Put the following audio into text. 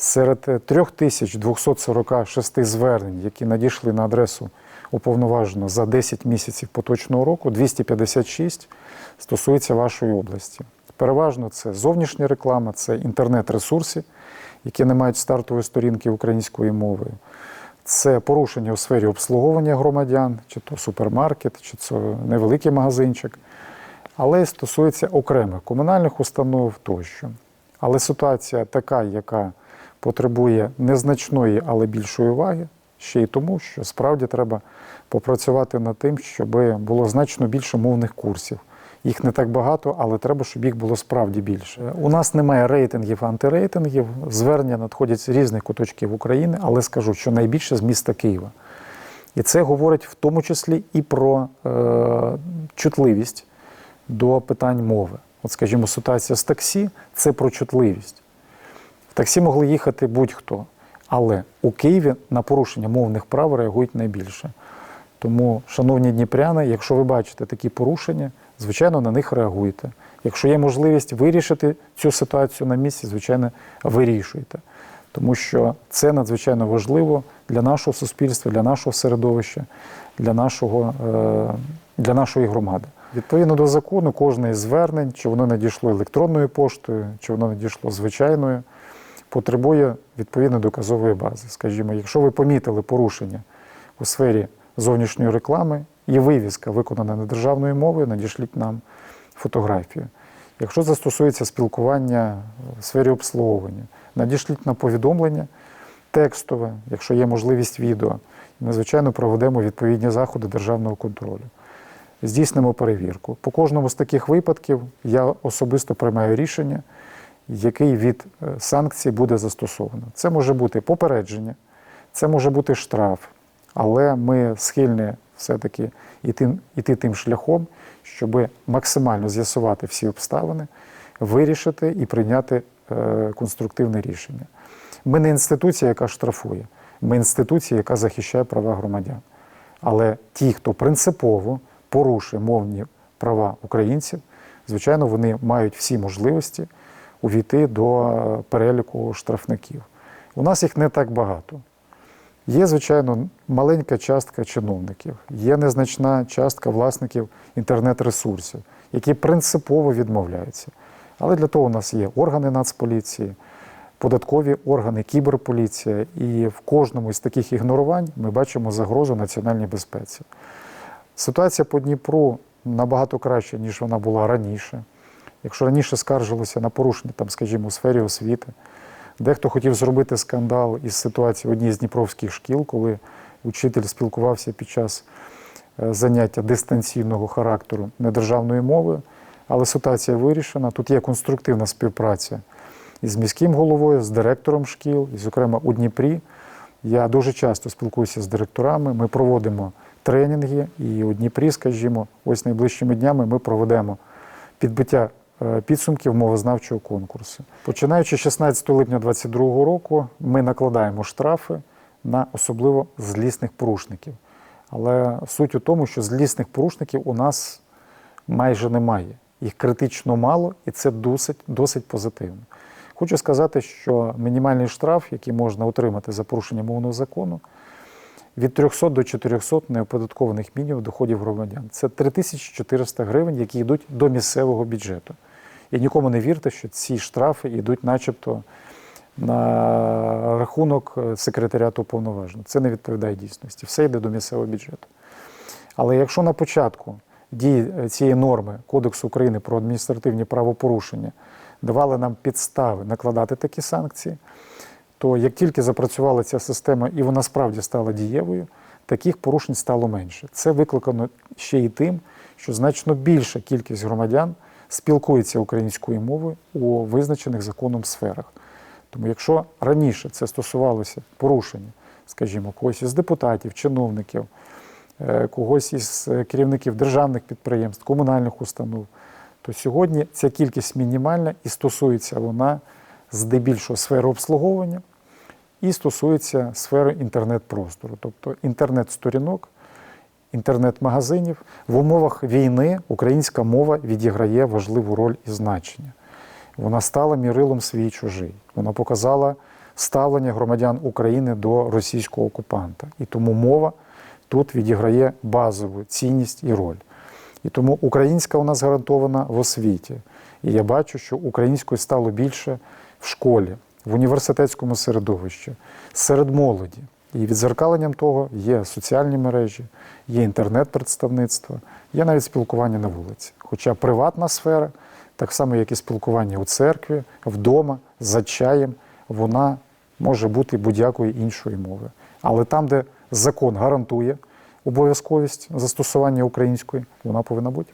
Серед е, 3246 звернень, які надійшли на адресу уповноваженого за 10 місяців поточного року, 256 стосується вашої області. Переважно це зовнішня реклама, це інтернет-ресурси, які не мають стартової сторінки українською мовою. Це порушення у сфері обслуговування громадян, чи то супермаркет, чи це невеликий магазинчик, але стосується окремих комунальних установ тощо. Але ситуація така, яка потребує незначної, але більшої уваги, ще й тому, що справді треба попрацювати над тим, щоб було значно більше мовних курсів. Їх не так багато, але треба, щоб їх було справді більше. У нас немає рейтингів, антирейтингів. Звернення надходять з різних куточків України, але скажу, що найбільше з міста Києва. І це говорить в тому числі і про е, чутливість до питань мови. От, скажімо, ситуація з таксі це про чутливість. Таксі могли їхати будь-хто, але у Києві на порушення мовних прав реагують найбільше. Тому, шановні дніпряни, якщо ви бачите такі порушення, звичайно, на них реагуйте. Якщо є можливість вирішити цю ситуацію на місці, звичайно, вирішуйте. Тому що це надзвичайно важливо для нашого суспільства, для нашого середовища, для, нашого, е, для нашої громади. Відповідно до закону, кожне із звернень, чи воно надійшло електронною поштою, чи воно надійшло звичайною, потребує відповідної доказової бази. Скажімо, якщо ви помітили порушення у сфері зовнішньої реклами і вивіска, виконана недержавною мовою, надішліть нам фотографію. Якщо це стосується спілкування в сфері обслуговування, надішліть нам повідомлення текстове, якщо є можливість відео. Ми, звичайно, проведемо відповідні заходи державного контролю. Здійснимо перевірку. По кожному з таких випадків я особисто приймаю рішення, який від е, санкцій буде застосовано. Це може бути попередження, це може бути штраф, але ми схильні все-таки йти, йти тим шляхом, щоб максимально з'ясувати всі обставини, вирішити і прийняти е, конструктивне рішення. Ми не інституція, яка штрафує, ми інституція, яка захищає права громадян. Але ті, хто принципово порушує мовні права українців, звичайно, вони мають всі можливості увійти до переліку штрафників. У нас їх не так багато. Є, звичайно, маленька частка чиновників, є незначна частка власників інтернет-ресурсів, які принципово відмовляються. Але для того у нас є органи Нацполіції, податкові органи, кіберполіція, і в кожному із таких ігнорувань ми бачимо загрозу національній безпеці. Ситуація по Дніпру набагато краща, ніж вона була раніше. Якщо раніше скаржилося на порушення, там, скажімо, у сфері освіти, дехто хотів зробити скандал із ситуації в одній з дніпровських шкіл, коли учитель спілкувався під час е, заняття дистанційного характеру недержавною мовою, але ситуація вирішена. Тут є конструктивна співпраця із міським головою, з директором шкіл, і, зокрема, у Дніпрі. Я дуже часто спілкуюся з директорами. Ми проводимо тренінги, і у Дніпрі, скажімо, ось найближчими днями ми проведемо підбиття підсумків мовознавчого конкурсу. Починаючи з 16 липня 2022 року, ми накладаємо штрафи на особливо злісних порушників. Але суть у тому, що злісних порушників у нас майже немає. Їх критично мало, і це досить, досить позитивно. Хочу сказати, що мінімальний штраф, який можна отримати за порушення мовного закону, від 300 до 400 неоподаткованих мінімумів доходів громадян. Це 3400 гривень, які йдуть до місцевого бюджету. І нікому не вірте, що ці штрафи йдуть начебто на рахунок е, секретаріату уповноваженого. Це не відповідає дійсності. Все йде до місцевого бюджету. Але якщо на початку дії е, цієї норми Кодексу України про адміністративні правопорушення давали нам підстави накладати такі санкції, то як тільки запрацювала ця система і вона справді стала дієвою, таких порушень стало менше. Це викликано ще й тим, що значно більша кількість громадян спілкується українською мовою у визначених законом сферах. Тому якщо раніше це стосувалося порушення, скажімо, когось із депутатів, чиновників, е, когось із е, керівників державних підприємств, комунальних установ, то сьогодні ця кількість мінімальна і стосується вона здебільшого сфери обслуговування і стосується сфери інтернет-простору, тобто інтернет-сторінок, інтернет-магазинів. В умовах війни українська мова відіграє важливу роль і значення. Вона стала мірилом свій чужий. Вона показала ставлення громадян України до російського окупанта. І тому мова тут відіграє базову цінність і роль. І тому українська у нас гарантована в освіті. І я бачу, що української стало більше в школі, в університетському середовищі, серед молоді. І відзеркаленням того є соціальні мережі, є інтернет-представництво, є навіть спілкування на вулиці. Хоча приватна сфера, так само як і спілкування у церкві, вдома, за чаєм, вона може бути будь-якої іншої мови. Але там, де закон гарантує обов'язковість застосування української, вона повинна бути.